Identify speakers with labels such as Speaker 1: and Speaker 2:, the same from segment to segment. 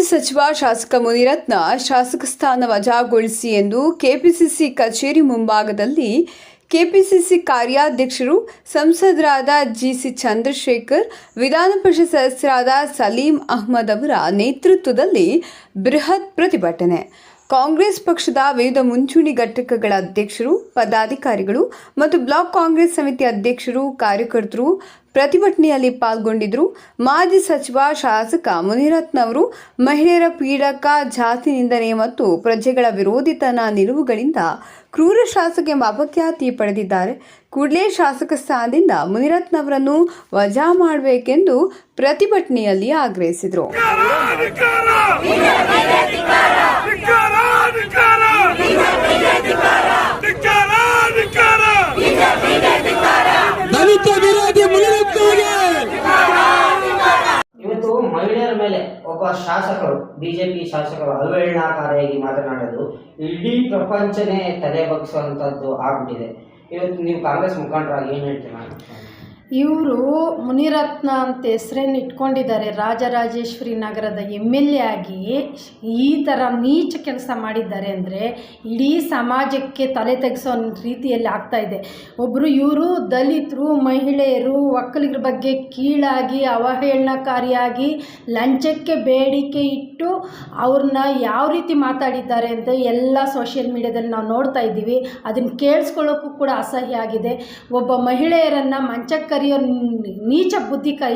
Speaker 1: ಮಾಜಿ ಸಚಿವ ಶಾಸಕ ಮುನಿರತ್ನ ಶಾಸಕ ಸ್ಥಾನ ವಜಾಗೊಳಿಸಿ ಎಂದು ಕೆಪಿಸಿಸಿ ಕಚೇರಿ ಮುಂಭಾಗದಲ್ಲಿ ಕೆಪಿಸಿಸಿ ಕಾರ್ಯಾಧ್ಯಕ್ಷರು ಸಂಸದರಾದ ಜಿಸಿ ಚಂದ್ರಶೇಖರ್, ವಿಧಾನ ಪರಿಷತ್ ಸದಸ್ಯರಾದ ಸಲೀಂ ಅಹ್ಮದ್ ಅವರ ನೇತೃತ್ವದಲ್ಲಿ ಬೃಹತ್ ಪ್ರತಿಭಟನೆ. ಕಾಂಗ್ರೆಸ್ ಪಕ್ಷದ ವಿವಿಧ ಮುಂಚೂಣಿ ಘಟಕಗಳ ಅಧ್ಯಕ್ಷರು, ಪದಾಧಿಕಾರಿಗಳು ಮತ್ತು ಬ್ಲಾಕ್ ಕಾಂಗ್ರೆಸ್ ಸಮಿತಿ ಅಧ್ಯಕ್ಷರು, ಕಾರ್ಯಕರ್ತರು ಪ್ರತಿಭಟನೆಯಲ್ಲಿ ಪಾಲ್ಗೊಂಡಿದ್ದರು. ಮಾಜಿ ಸಚಿವ, ಶಾಸಕ ಮುನಿರತ್ನ ಅವರು ಮಹಿಳೆಯರ ಪೀಡಕ, ಜಾತಿ ನಿಂದನೆ ಮತ್ತು ಪ್ರಜೆಗಳ ವಿರೋಧಿತನ ನಿಲುವುಗಳಿಂದ ಕ್ರೂರ ಶಾಸಕ ಎಂಬ ಅಪಖ್ಯಾತಿ ಪಡೆದಿದ್ದಾರೆ. ಕೂಡಲೇ ಶಾಸಕ ಸ್ಥಾನದಿಂದ ಮುನಿರತ್ನ ಅವರನ್ನು ವಜಾ ಮಾಡಬೇಕೆಂದು ಪ್ರತಿಭಟನೆಯಲ್ಲಿ ಆಗ್ರಹಿಸಿದರು.
Speaker 2: ಧಿಕ್ಕಾರ! ಧಿಕ್ಕಾರ! ಧಿಕ್ಕಾರ!
Speaker 3: ದಲಿತ ವಿರೋಧಿ
Speaker 4: ಇವತ್ತು ಮಹಿಳೆಯರ ಮೇಲೆ ಒಬ್ಬ ಶಾಸಕರು ಬಿಜೆಪಿ ಶಾಸಕರು ಅಲ್ವೇಳನಾಕಾರಿಯಾಗಿ ಮಾತನಾಡೋದು ಇಡೀ ಪ್ರಪಂಚನೇ ತಲೆ ಬಗ್ಸುವಂತದ್ದು ಆಗ್ಬಿಟ್ಟಿದೆ ಇವತ್ತು ನೀವು ಕಾಂಗ್ರೆಸ್ ಮುಖಂಡರಾಗಿ ಏನ್ ಹೇಳ್ತೀರಾ
Speaker 5: ಇವರು ಮುನಿರತ್ನ ಅಂತ ಹೆಸರೇನು ಇಟ್ಕೊಂಡಿದ್ದಾರೆ ರಾಜರಾಜೇಶ್ವರಿ ನಗರದ ಎಂ ಎಲ್ ಎ ಆಗಿ ಈ ಥರ ನೀಚ ಕೆಲಸ ಮಾಡಿದ್ದಾರೆ ಅಂದರೆ ಇಡೀ ಸಮಾಜಕ್ಕೆ ತಲೆ ತೆಗೆಸೋ ರೀತಿಯಲ್ಲಿ ಆಗ್ತಾ ಇದೆ. ಒಬ್ಬರು ಇವರು ದಲಿತರು, ಮಹಿಳೆಯರು, ಒಕ್ಕಲಿಗರ ಬಗ್ಗೆ ಕೀಳಾಗಿ, ಅವಹೇಳನಕಾರಿಯಾಗಿ, ಲಂಚಕ್ಕೆ ಬೇಡಿಕೆ ಇಟ್ಟು ಅವ್ರನ್ನ ಯಾವ ರೀತಿ ಮಾತಾಡಿದ್ದಾರೆ ಅಂತ ಎಲ್ಲ ಸೋಷಿಯಲ್ ಮೀಡ್ಯಾದಲ್ಲಿ ನಾವು ನೋಡ್ತಾ ಇದ್ದೀವಿ. ಅದನ್ನು ಕೇಳಿಸ್ಕೊಳ್ಳೋಕ್ಕೂ ಕೂಡ ಅಸಹ್ಯ ಆಗಿದೆ. ಒಬ್ಬ ಮಹಿಳೆಯರನ್ನು ಮಂಚಕ್ಕೆ ಕರೆಯೋ ನೀಚ ಬುದ್ಧಿ ಕೈ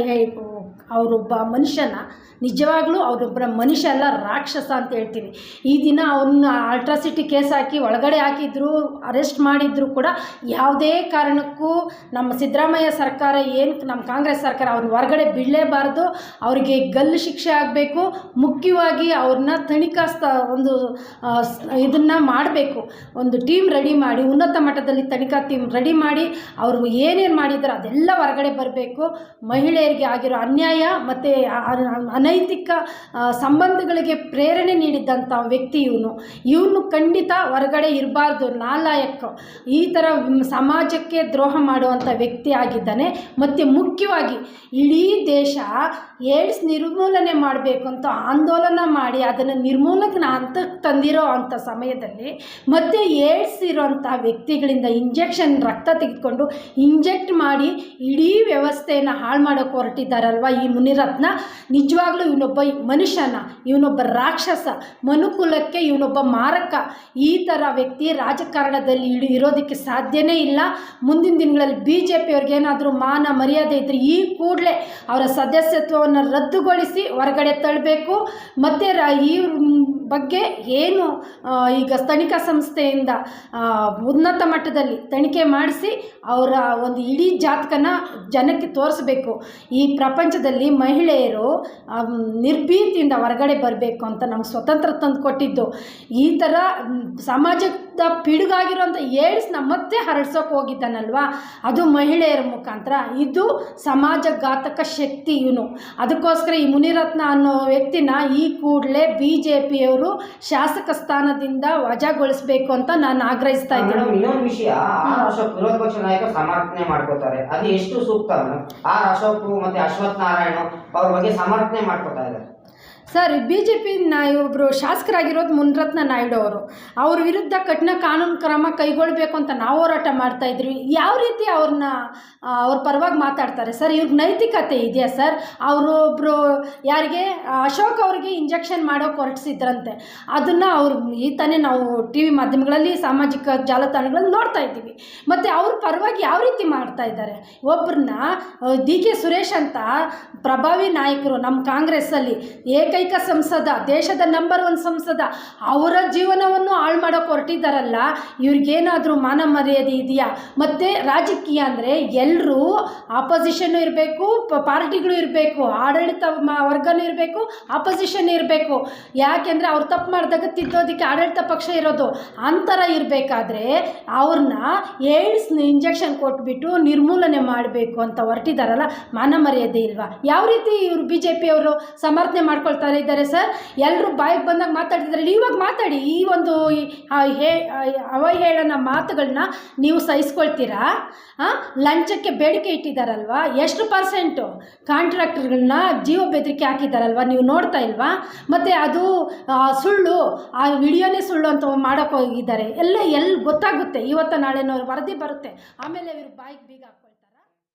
Speaker 5: ಅವರೊಬ್ಬ ಮನುಷ್ಯನ, ನಿಜವಾಗ್ಲೂ ಅವರೊಬ್ಬರ ಮನುಷ್ಯ ಅಲ್ಲ, ರಾಕ್ಷಸ ಅಂತ ಹೇಳ್ತೀನಿ. ಈ ದಿನ ಅವನ್ನ ಅಲ್ಟ್ರಾಸಿಟಿ ಕೇಸ್ ಹಾಕಿ ಒಳಗಡೆ ಹಾಕಿದ್ರು ಅರೆಸ್ಟ್ ಮಾಡಿದ್ರು ಕೂಡ ಯಾವುದೇ ಕಾರಣಕ್ಕೂ ನಮ್ಮ ಸಿದ್ದರಾಮಯ್ಯ ಸರ್ಕಾರ ಏನು, ನಮ್ಮ ಕಾಂಗ್ರೆಸ್ ಸರ್ಕಾರ ಅವ್ರನ್ನ ಹೊರಗಡೆ ಬಿಡಲೇಬಾರ್ದು ಅವರಿಗೆ ಗಲ್ಲು ಶಿಕ್ಷೆ ಆಗಬೇಕು. ಮುಖ್ಯವಾಗಿ ಅವ್ರನ್ನ ತನಿಖಾ ಸ್ಥ ಒಂದು ಇದನ್ನು ಮಾಡಬೇಕು. ಒಂದು ಟೀಮ್ ರೆಡಿ ಮಾಡಿ, ಉನ್ನತ ಮಟ್ಟದಲ್ಲಿ ತನಿಖಾ ಟೀಮ್ ರೆಡಿ ಮಾಡಿ, ಅವರು ಏನೇನು ಮಾಡಿದ್ರು ಅದೆಲ್ಲ ಹೊರಗಡೆ ಬರಬೇಕು. ಮಹಿಳೆಯರಿಗೆ ಆಗಿರೋ ಅನ್ಯಾಯ ಮತ್ತು ಅನೈತಿಕ ಸಂಬಂಧಗಳಿಗೆ ಪ್ರೇರಣೆ ನೀಡಿದ್ದಂಥ ವ್ಯಕ್ತಿ ಇವನು. ಇವನು ಖಂಡಿತ ಹೊರಗಡೆ ಇರಬಾರ್ದು ನಾಲಾಯಕ ಈ ಥರ ಸಮಾಜಕ್ಕೆ ದ್ರೋಹ ಮಾಡುವಂಥ ವ್ಯಕ್ತಿ ಆಗಿದ್ದಾನೆ. ಮತ್ತು ಮುಖ್ಯವಾಗಿ ಇಡೀ ದೇಶ ಏಡ್ಸ್ ನಿರ್ಮೂಲನೆ ಮಾಡಬೇಕು ಅಂತ ಆಂದೋಲನ ಮಾಡಿ ಅದನ್ನು ನಿರ್ಮೂಲನ ಹಂತಕ್ಕೆ ತಂದಿರೋ ಅಂಥ ಸಮಯದಲ್ಲಿ ಮತ್ತೆ ಏಡ್ಸ್ ಇರೋಂಥ ವ್ಯಕ್ತಿಗಳಿಂದ ಇಂಜೆಕ್ಷನ್ ರಕ್ತ ತೆಗೆದುಕೊಂಡು ಇಂಜೆಕ್ಟ್ ಮಾಡಿ ಇಡೀ ವ್ಯವಸ್ಥೆಯನ್ನು ಹಾಳು ಮಾಡೋಕ್ಕೆ ಹೊರಟಿದ್ದಾರಲ್ವ ಈ ಮುನಿರತ್ನ? ನಿಜವಾಗ್ಲೂ ಇವನೊಬ್ಬ ಮನುಷ್ಯನ, ಇವನೊಬ್ಬ ರಾಕ್ಷಸ, ಮನುಕುಲಕ್ಕೆ, ಇವನೊಬ್ಬ ಮಾರಕ. ಈ ಥರ ವ್ಯಕ್ತಿ ರಾಜಕಾರಣದಲ್ಲಿ ಇಡು ಇರೋದಕ್ಕೆ ಸಾಧ್ಯನೇ ಇಲ್ಲ. ಮುಂದಿನ ದಿನಗಳಲ್ಲಿ ಬಿ ಜೆ ಪಿಯವ್ರಿಗೇನಾದರೂ ಮಾನ ಮರ್ಯಾದೆ ಇದ್ದರೆ ಈ ಕೂಡಲೇ ಅವರ ಸದಸ್ಯತ್ವವನ್ನು ರದ್ದುಗೊಳಿಸಿ ಹೊರಗಡೆ ತಳ್ಳಬೇಕು ಮತ್ತು ರ ಈ ಬಗ್ಗೆ ಏನು ಈಗ ತನಿಖಾ ಸಂಸ್ಥೆಯಿಂದ ಉನ್ನತ ಮಟ್ಟದಲ್ಲಿ ತನಿಖೆ ಮಾಡಿಸಿ ಅವರ ಒಂದು ಇಡೀ ಜಾತಕನ ಜನಕ್ಕೆ ತೋರಿಸ್ಬೇಕು. ಈ ಪ್ರಪಂಚದಲ್ಲಿ ಮಹಿಳೆಯರು ನಿರ್ಭೀತಿಯಿಂದ ಹೊರಗಡೆ ಬರಬೇಕು ಅಂತ ನಮ್ಗೆ ಸ್ವತಂತ್ರ ತಂದು ಕೊಟ್ಟಿದ್ದು. ಈ ಥರ ಮ್, ಸಮಾಜದ ಪಿಡುಗಾಗಿರೋಂಥ ಏಡ್ಸ್ನ ಮತ್ತೆ ಹರಡ್ಸೋಕೆ ಹೋಗಿದ್ದಾನಲ್ವಾ? ಅದು ಮಹಿಳೆಯರ ಮುಖಾಂತರ. ಇದು ಸಮಾಜಘಾತಕ ಶಕ್ತಿ ಇವನು. ಅದಕ್ಕೋಸ್ಕರ ಈ ಮುನಿರತ್ನ ಅನ್ನೋ ವ್ಯಕ್ತಿನ ಈ ಕೂಡಲೇ ಬಿ ಜೆ ಪಿಯವರು ಶಾಸಕ ಸ್ಥಾನದಿಂದ ವಜಾಗೊಳಿಸಬೇಕು ಅಂತ ನಾನು ಆಗ್ರಹಿಸ್ತಾ ಇದ್ದೀನಿ.
Speaker 4: ಇನ್ನೊಂದು ವಿಷಯ ಆರ್ ಅಶೋಕ್ ವಿರೋಧ ಪಕ್ಷ ನಾಯಕ ಸಮರ್ಥನೆ ಮಾಡ್ಕೋತಾರೆ. ಅದು ಎಷ್ಟು ಸೂಕ್ತ ಆರ್ ಅಶೋಕ್ ಮತ್ತೆ ಅಶ್ವಥ್ ನಾರಾಯಣ ಅವ್ರ ಬಗ್ಗೆ ಸಮರ್ಥನೆ ಮಾಡ್ಕೋತಾ ಇದ್ದಾರೆ.
Speaker 5: ಸರ್ ಬಿ ಜೆ ಪಿ ಒಬ್ಬರು ಶಾಸಕರಾಗಿರೋದು ಮುನ್ರತ್ನ ನಾಯ್ಡು ಅವರು. ಅವ್ರ ವಿರುದ್ಧ ಕಠಿಣ ಕಾನೂನು ಕ್ರಮ ಕೈಗೊಳ್ಳಬೇಕು ಅಂತ ನಾವು ಹೋರಾಟ ಮಾಡ್ತಾ ಇದ್ವಿ. ಯಾವ ರೀತಿ ಅವ್ರನ್ನ ಅವ್ರ ಪರವಾಗಿ ಮಾತಾಡ್ತಾರೆ? ಸರ್, ಇವ್ರಿಗೆ ನೈತಿಕತೆ ಇದೆಯಾ ಸರ್? ಅವರು ಒಬ್ಬರು ಯಾರಿಗೆ, ಅಶೋಕ್ ಅವ್ರಿಗೆ ಇಂಜೆಕ್ಷನ್ ಮಾಡೋಕೆ ಹೊರಟಿಸಿದ್ರಂತೆ ಅದನ್ನು ಅವ್ರು, ಈ ತಾನೇ ನಾವು ಟಿ ವಿ ಮಾಧ್ಯಮಗಳಲ್ಲಿ, ಸಾಮಾಜಿಕ ಜಾಲತಾಣಗಳಲ್ಲಿ ನೋಡ್ತಾ ಇದ್ದೀವಿ. ಮತ್ತು ಅವ್ರ ಪರವಾಗಿ ಯಾವ ರೀತಿ ಮಾಡ್ತಾ ಇದ್ದಾರೆ? ಒಬ್ಬರನ್ನ ಡಿ ಕೆ ಸುರೇಶ್ ಅಂತ ಪ್ರಭಾವಿ ನಾಯಕರು ನಮ್ಮ ಕಾಂಗ್ರೆಸ್ಸಲ್ಲಿ ಏಕೈಕ ಸಂಸದ, ದೇಶದ ನಂಬರ್ ಒನ್ ಸಂಸದ ಅವರ ಜೀವನವನ್ನು ಹಾಳು ಮಾಡೋಕೆ ಹೊರಟಿದ್ದಾರಲ್ಲ? ಇವ್ರಿಗೇನಾದರೂ ಮಾನ ಮರ್ಯಾದೆ ಇದೆಯಾ? ಮತ್ತು ರಾಜಕೀಯ ಅಂದರೆ ಎಲ್ಲರೂ ಆಪೋಸಿಷನ್ನು ಇರಬೇಕು ಪಾರ್ಟಿಗಳು ಇರಬೇಕು, ಆಡಳಿತ ವರ್ಗನೂ ಇರಬೇಕು ಆಪೋಸಿಷನ್ ಇರಬೇಕು. ಯಾಕೆಂದರೆ ಅವ್ರು ತಪ್ಪು ಮಾಡಿದಾಗ ತಿದ್ದೋದಕ್ಕೆ ಆಡಳಿತ ಪಕ್ಷ ಇರೋದು. ಅಂತರ ಇರಬೇಕಾದ್ರೆ ಅವ್ರನ್ನ ಏಡ್ಸ್ ಇಂಜೆಕ್ಷನ್ ಕೊಟ್ಬಿಟ್ಟು ನಿರ್ಮೂಲನೆ ಮಾಡಬೇಕು ಅಂತ ಹೊರಟಿದ್ದಾರಲ್ಲ? ಮಾನ ಮರ್ಯಾದೆ ಇಲ್ವಾ? ಯಾವ ರೀತಿ ಇವರು ಬಿ ಜೆ ಪಿಯವರು ಸಮರ್ಥನೆ ಮಾಡ್ಕೊಳ್ತಾರೆ? ಇದ್ದಾರೆ ಸರ್. ಎಲ್ಲರೂ ಬಾಯಿಗೆ ಬಂದಾಗ ಮಾತಾಡ್ತಿದ್ದಾರೆ. ಇವಾಗ ಮಾತಾಡಿ, ಈ ಒಂದು ಹೇ ಅವಹೇಳನ ಮಾತುಗಳನ್ನ ನೀವು ಸಹಿಸ್ಕೊಳ್ತೀರಾ? ಲಂಚಕ್ಕೆ ಬೇಡಿಕೆ ಇಟ್ಟಿದ್ದಾರಲ್ವಾ? ಎಷ್ಟು ಪರ್ಸೆಂಟು ಕಾಂಟ್ರಾಕ್ಟರ್ಗಳನ್ನ ಜೀವ ಬೆದರಿಕೆ ಹಾಕಿದ್ದಾರಲ್ವಾ? ನೀವು ನೋಡ್ತಾ ಇಲ್ವಾ? ಮತ್ತು ಅದು ಸುಳ್ಳು, ಆ ವಿಡಿಯೋನೇ ಸುಳ್ಳು ಅಂತ ಮಾಡೋಕೆ ಹೋಗಿದ್ದಾರೆ. ಎಲ್ಲ ಎಲ್ಲಿ ಗೊತ್ತಾಗುತ್ತೆ? ಇವತ್ತು ನಾಳೆನೋ ವರದಿ ಬರುತ್ತೆ. ಆಮೇಲೆ ಇವ್ರ ಬಾಯಿಗೆ ಬೀಗ.